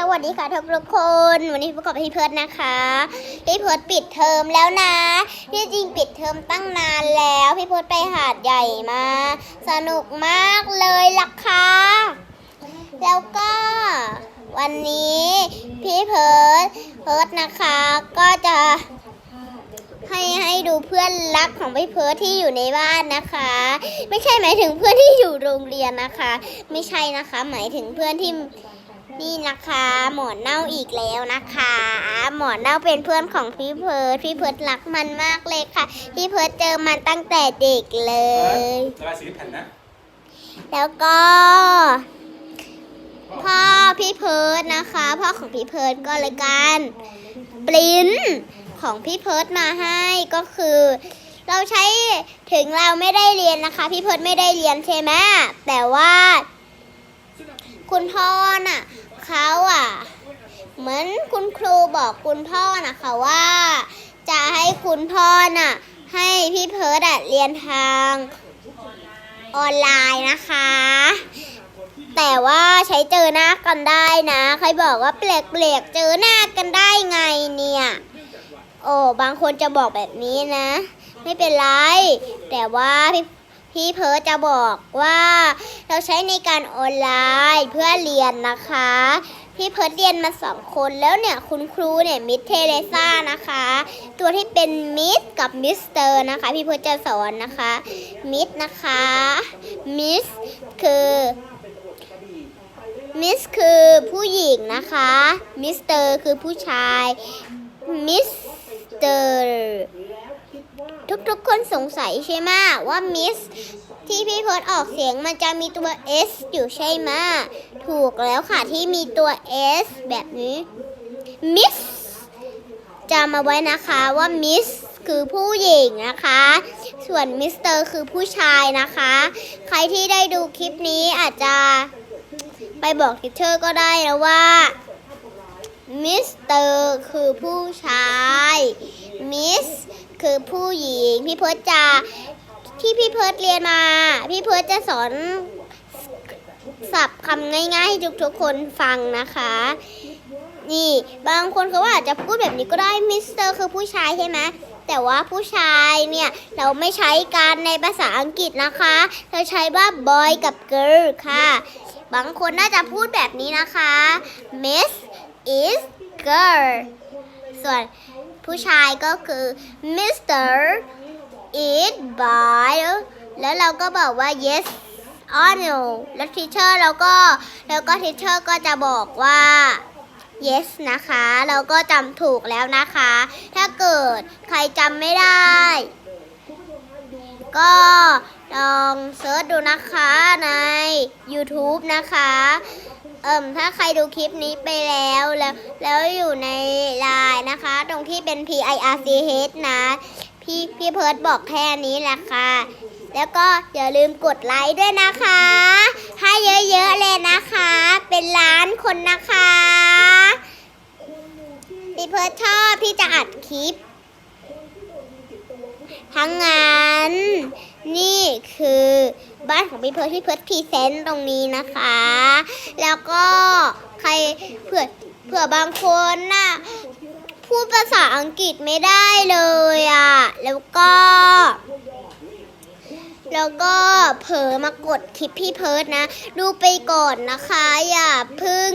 สวัสดีค่ะทุกคน วันนี้พบกับพี่เพิร์ดนะคะ พี่เพิร์ดปิดเทอมแล้วนะ ที่จริงปิดเทอมตั้งนานแล้ว พี่เพิร์ดไปหาดใหญ่มา สนุกมากเลยล่ะค่ะ แล้วก็วันนี้พี่เพิร์ดเพิร์ดนะคะก็จะให้ให้ดูเพื่อนรักของพี่เพิร์ทที่อยู่ในบ้านนะคะ ไม่ใช่หมายถึงเพื่อนที่อยู่โรงเรียนนะคะ ไม่ใช่นะคะ หมายถึงเพื่อนที่ นี่นะคะ หมอนเน่าอีกแล้วนะคะ หมอนเน่าเป็นเพื่อนของพี่เพิร์ทพี่เพิร์ทรักมันมากเลยค่ะ พี่เพิร์ทเจอมันตั้งแต่เด็กเลย ระบายสีแผ่นนะ แล้วก็พ่อพี่เพิร์ดนะคะ พ่อของพี่เพิร์ดก็เลยการปริ้นของพี่เพิร์ดมาให้ก็คือ เราใช้ถึงเราไม่ได้เรียนนะคะ พี่เพิร์ดไม่ได้เรียนใช่ไหมแต่ว่าคุณพ่อน่ะ เขาอะ เหมือนคุณครูบอกคุณพ่อนะคะว่า จะให้คุณพ่อน่ะ ให้พี่เพิร์ดอะเรียนทางออนไลน์นะคะ แต่ว่าใช้เจอหน้ากันได้นะ ใครบอกว่าเปลกเปลกๆเจอหน้ากันได้ไงเนี่ย โอ้บางคนจะบอกแบบนี้นะ ไม่เป็นไร แต่ว่าพี่ พี่เพิร์จะบอกว่าเราใช้ในการออนไลน์เพื่อเรียนนะคะ พี่เพิร์เรียนมาสองคนแล้วเนี่ยคุณครูเนี่ยมิสเทเลซ่านะคะ ตัวที่เป็นมิสกับมิสเตอร์นะคะ พี่เพิร์จะสอนนะคะมิสนะคะมิสคือมิสคือผู้หญิงนะคะมิสเตอร์คือผู้ชายมิสเตอร์ ทุกๆ คนสงสัยใช่ไหมว่ามิสที่พี่เพิร์ดออกเสียงมันจะมีตัว S อยู่ใช่ไหมถูกแล้วค่ะที่มีตัว S แบบนี้มิสจำมาไว้นะคะว่ามิสคือผู้หญิงนะคะ ส่วนมิสเตอร์คือผู้ชายนะคะ ใครที่ได้ดูคลิปนี้อาจจะไปบอกทิเชอร์ก็ได้นะว่ามิสเตอร์คือผู้ชายมิส คือผู้หญิง พี่เพิร์ดจะที่พี่เพิร์ดเรียนมา พี่เพิร์ดจะสอนศัพท์คำง่ายๆให้ทุกๆคนฟังนะคะ นี่บางคนเขาว่าอาจจะพูดแบบนี้ก็ได้มิสเตอร์คือผู้ชายใช่ไหมแต่ว่าผู้ชายเนี่ยเราไม่ใช้การในภาษาอังกฤษนะคะ เราใช้ว่า boy กับ girl ค่ะ บางคนน่าจะพูดแบบนี้นะคะ Miss is girl ส่วน ผู้ชายก็คือ Mr. is boy แล้วเราก็บอกว่า yes or no แล้ว teacher เราก็แล้วก็ teacher ก็จะบอกว่า yes นะคะ เราก็จำถูกแล้วนะคะ ถ้าเกิดใครจำไม่ได้ ก็ลองเซิร์ชดูนะคะใน YouTube นะคะ เอิ่มถ้าใครดูคลิปนี้ไปแล้วแล้ว แล้วอยู่ในไลน์นะคะ ตรงที่เป็น P I R C H นะ พี่พี่เพิร์ดบอกแค่นี้แหละค่ะ แล้วก็อย่าลืมกดไลค์ด้วยนะคะ ให้เยอะๆเลยนะคะ เป็นล้านคนนะคะ พี่เพิร์ดชอบพี่จะอัดคลิป ทั้งนั้นนี่คือ บ้านของพี่เพิร์ดพี่เพิร์ดพรีเซนต์ตรงนี้นะคะ แล้วก็ใครเผื่อเผื่อบางคนน่ะพูดภาษาอังกฤษไม่ได้เลยอะ แล้วก็ แล้วก็เผลอมากดคลิปพี่เพิร์ดนะ ดูไปก่อนนะคะ อย่าพึ่ง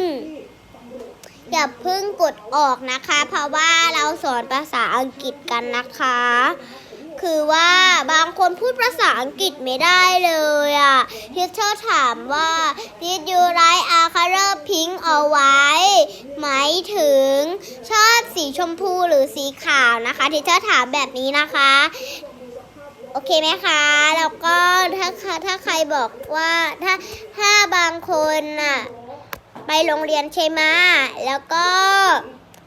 อย่าพึ่งกดออกนะคะ เพราะว่าเราสอนภาษาอังกฤษกันนะคะ คือว่าบางคนพูดภาษาอังกฤษไม่ได้เลยอะทิเชอร์ถามว่า did you like a color pink or white หมายถึงชอบสีชมพูหรือสีขาวนะคะทิเชอร์ถามแบบนี้นะคะ โอเคไหมคะ แล้วก็ถ้าถ้าใครบอกว่าถ้าถ้าบางคนน่ะไปโรงเรียนใช่ไหมแล้วก็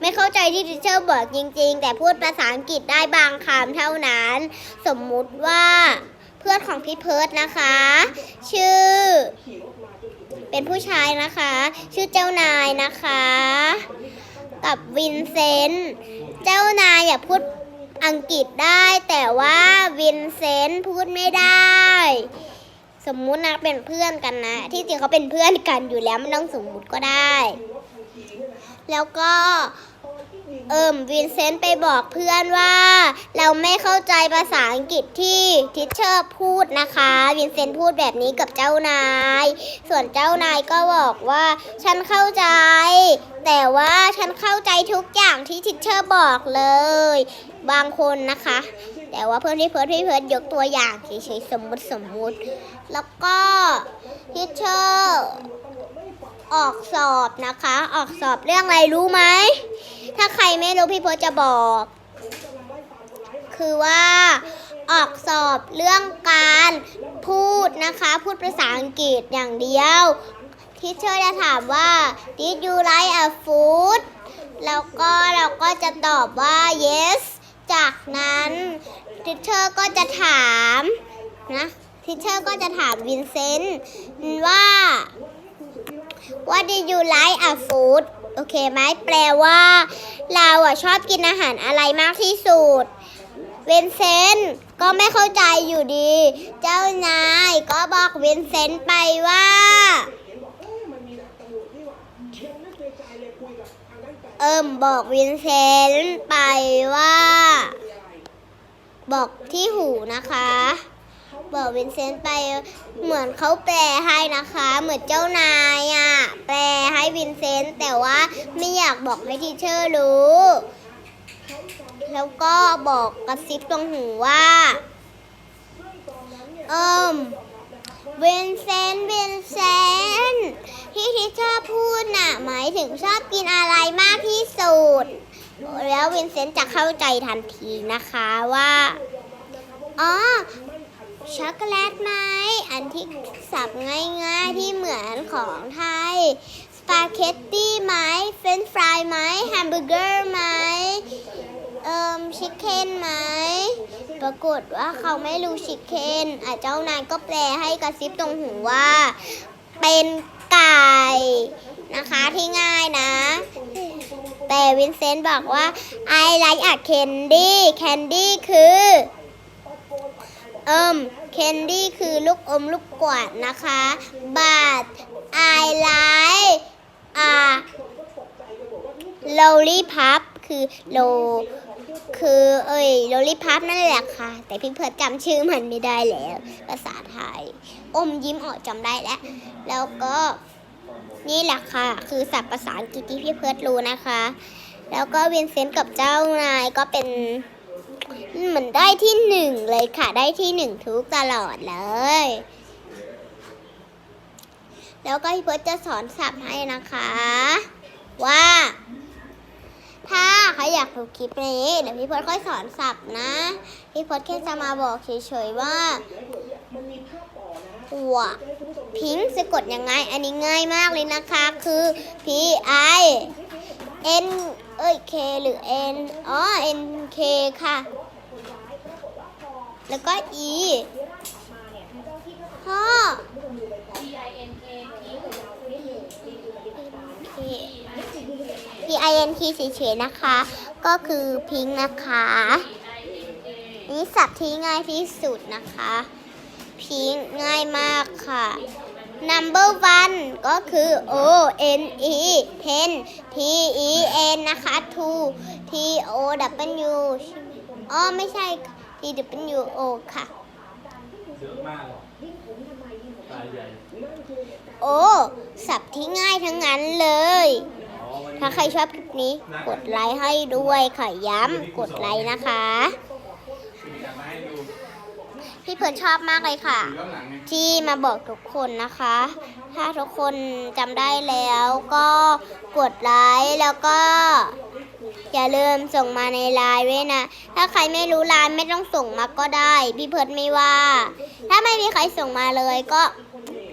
ไม่เข้าใจที่ทิเชอร์บอกจริง ๆ แต่พูดภาษาอังกฤษได้บางคำเท่านั้น สมมุติว่าเพื่อนของพี่เพิร์ดนะคะ ชื่อ เป็นผู้ชายนะคะ ชื่อเจ้านายนะคะ กับวินเซนต์เจ้านายอย่าพูดอังกฤษได้แต่ว่าวินเซนต์พูดไม่ได้ สมมุตินะเป็นเพื่อนกันนะ ที่จริงเขาเป็นเพื่อนกันอยู่แล้วไม่ต้องสมมุติก็ได้ แล้วก็ เอิมวินเซนต์ไปบอกเพื่อนว่า เราไม่เข้าใจภาษาอังกฤษที่ทิชเชอร์พูดนะคะ วินเซนต์พูดแบบนี้กับเจ้านาย ส่วนเจ้านายก็บอกว่าฉันเข้าใจ แต่ว่าฉันเข้าใจทุกอย่างที่ทิชเชอร์บอกเลย บางคนนะคะ แต่ว่าเพื่อนที่เพิร์ดพี่เพิร์ดยกตัวอย่างเฉยๆสมมติสมมุติ แล้วก็ทิชเชอร์ออกสอบนะคะ ออกสอบเรื่องอะไรรู้ไหม ถ้าใครไม่รู้พี่เพิร์ดจะบอก คือว่าออกสอบเรื่องการพูดนะคะ พูดภาษาอังกฤษอย่างเดียวทีเชอร์จะถามว่า did you like a food แล้วก็เราก็จะตอบว่า yes จากนั้นทีเชอร์ก็จะถามนะทีเชอร์ก็จะถามวินเซนต์ว่า What did you like a food โอเคไหมแปลว่า เราอะชอบกินอาหารอะไรมากที่สุด เวนเซนต์ก็ไม่เข้าใจอยู่ดี เจ้านายก็บอกเวนเซนต์ไปว่า เอิมบอกวินเซนต์ไปว่า บอกที่หูนะคะ บอกวินเซนต์ไปเหมือนเขาแปลให้นะคะ เหมือนเจ้านายอะแปลให้วินเซนต์แต่ว่าไม่อยากบอกให้ทีเชอร์รู้ แล้วก็บอกกระซิบตรงหูว่าเอิมวินเซนต์วินเซนต์ที่ทีเชอร์พูดน่ะ หมายถึงชอบกินอะไรมากที่สุด แล้ววินเซนต์จะเข้าใจทันทีนะคะว่า อ๋อ ช็อกโกแลตไหม อันที่สับง่ายๆที่เหมือนของไทย สปาเกตตี้ไหม เฟรนช์ฟรายไหมแฮมเบอร์เกอร์ไหมเอ่มชิคเก้นไหม ปรากฏว่าเขาไม่รู้ชิคเก้นอะเจ้านายก็แปลให้กระซิบตรงหูว่า เป็นไก่นะคะที่ง่ายนะ แต่วินเซนต์บอกว่า I like a candy candy คือ เอิมแคนดี้คือลูกอมลูกกวาดนะคะ but I like อ่า lollipop คือโลคือเอ้ย lollipop นั่นแหละค่ะ แต่พี่เพิร์ดจำชื่อมันไม่ได้แล้ว ภาษาไทย อมยิ้มออกจำได้แล้ว แล้วก็นี่แหละค่ะ คือศัพท์ภาษาอังกฤษที่พี่เพิร์ดรู้นะคะ แล้วก็วินเซนต์กับเจ้านายก็เป็น เหมือนได้ที่หนึ่งเลยค่ะ ได้ที่หนึ่งทุกตลอดเลย แล้วก็พี่เพิร์จะสอนศัพท์ให้นะคะ ว่า ถ้าใครอยากดูคลิปนี้เดี๋ยวพี่เพิร์ค่อยสอนศัพท์นะ พี่เพิร์แค่จะมาบอกเฉยๆว่าหัวพิงสะกดยังไง อันนี้ง่ายมากเลยนะคะ คือ P I N เอ้ย K หรือ N อ๋อ N K ค่ะ แล้วก็ E พ่อ P I N T เฉยๆนะคะ ก็คือพิงค์นะคะ นี่สับที่ง่ายที่สุดนะคะ พิงค์ง่ายมากค่ะ number one ก็คือ O N E ten T E N นะคะ two T O W ใช่ไหมอ๋อไม่ใช่ T W O ค่ะเยอะมากหรอกตายใหญ่โอ้สับที่ง่ายทั้งนั้นเลยอ๋อวันนี้ถ้าใครชอบคลิปนี้ กดไลค์ให้ด้วยค่ะย้ำกดไลค์นะคะอยากมาให้ดูพี่เพิร์นชอบมากเลยค่ะดูย้อนหลังไงที่มาบอกทุกคนนะคะ ถ้าทุกคนจำได้แล้วก็กดไลค์แล้วก็ อย่าลืมส่งมาในไลน์ด้วยนะ ถ้าใครไม่รู้ไลน์ไม่ต้องส่งมาก็ได้ พี่เพิร์ดไม่ว่า ถ้าไม่มีใครส่งมาเลยก็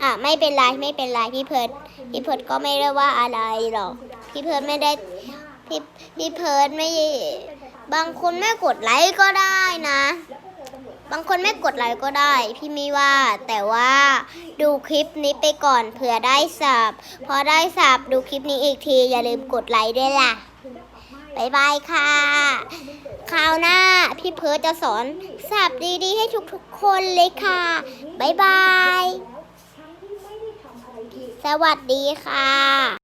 อะไม่เป็นไรไม่เป็นไรพี่เพิร์ดพี่เพิร์ดก็ไม่ได้ว่าอะไรหรอก พี่เพิร์ดไม่ได้พี่พี่เพิร์ดไม่ บางคนไม่กดไลค์ก็ได้นะ บางคนไม่กดไลค์ก็ได้ พี่ไม่ว่า แต่ว่าดูคลิปนี้ไปก่อนเผื่อได้สับพอได้สับดูคลิปนี้อีกทีอย่าลืมกดไลค์ด้วยล่ะ บายบายค่ะ คราวหน้าพี่เพิร์จะสอนสับดีๆ ให้ทุกๆคนเลยค่ะบายบาย สวัสดีค่ะ